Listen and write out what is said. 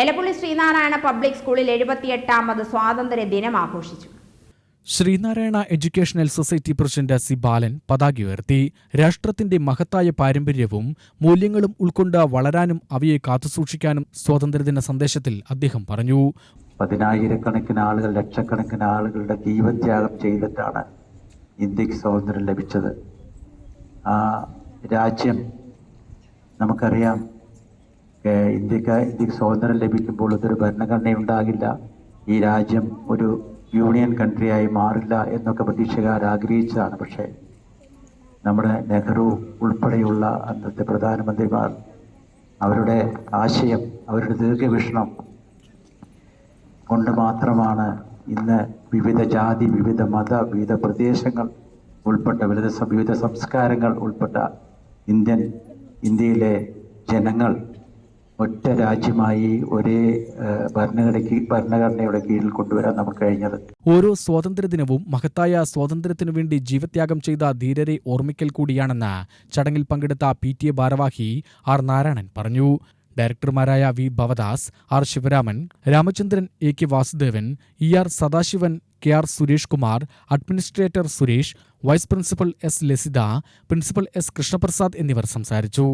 Elappully Sreenarayana public സ്കൂളിൽ എഴുപത്തിയെട്ടാമത് സ്വാതന്ത്ര്യ ദിനം ആഘോഷിച്ചു. Sreenarayana educational society president C Balan പതാക ഉയർത്തി. രാഷ്ട്രത്തിന്റെ മഹത്തായ പാരമ്പര്യവും മൂല്യങ്ങളും ഉൾക്കൊണ്ട് വളരാനും അവയെ കാത്തുസൂക്ഷിക്കാനും സ്വാതന്ത്ര്യദിന സന്ദേശത്തിൽ അദ്ദേഹം പറഞ്ഞു. പതിനായിരക്കണക്കിന് ആളുകൾ ലക്ഷക്കണക്കിന് ആളുകളുടെ ജീവത്യാഗം ചെയ്തിട്ടാണ് ഇന്ത്യയ്ക്ക് സ്വാതന്ത്ര്യം ലഭിച്ചത്. ആ രാജ്യം നമുക്കറിയാം ഇന്ത്യയ്ക്ക് ഇന്ത്യയ്ക്ക് സ്വാതന്ത്ര്യം ലഭിക്കുമ്പോൾ ഇതൊരു ഭരണഘടന ഉണ്ടാകില്ല ഈ രാജ്യം ഒരു യൂണിയൻ കൺട്രിയായി മാറില്ല എന്നൊക്കെ ബ്രിട്ടീഷുകാർ ആഗ്രഹിച്ചതാണ് പക്ഷേ നമ്മുടെ നെഹ്റു ഉൾപ്പെടെയുള്ള അന്നത്തെ പ്രധാനമന്ത്രിമാർ അവരുടെ ആശയം അവരുടെ ദീർഘവീക്ഷണം കൊണ്ട് മാത്രമാണ് ഇന്ന് വിവിധ ജാതി വിവിധ മത വിവിധ പ്രദേശങ്ങൾ ഉൾപ്പെട്ട വിവിധ വിവിധ സംസ്കാരങ്ങൾ ഉൾപ്പെട്ട ഇന്ത്യൻ ഇന്ത്യയിലെ ജനങ്ങൾ ഒറ്റ രാജ്യമായി ഒരേ ഭരണഘടനയ്ക്ക് ഭരണഘടനയുടെ കീഴിൽ കൊണ്ടുവരാൻ നമുക്ക് കഴിഞ്ഞത്. ഓരോ സ്വാതന്ത്ര്യ ദിനവും മഹത്തായ സ്വാതന്ത്ര്യത്തിനു വേണ്ടി ജീവത്യാഗം ചെയ്ത ധീരരെ ഓർമ്മിക്കൽ കൂടിയാണെന്ന് ചടങ്ങിൽ പങ്കെടുത്ത പി ടി എ ഭാരവാഹി ആർ നാരായണൻ പറഞ്ഞു. ഡയറക്ടർമാരായ V Bhavadas R Sivaraman Ramachandran A K Vasudevan E R Sadasivan K R Suresh Kumar administrator Suresh vice principal S Lasitha principal S Krishnaprasad എന്നിവർ സംസാരിച്ചു.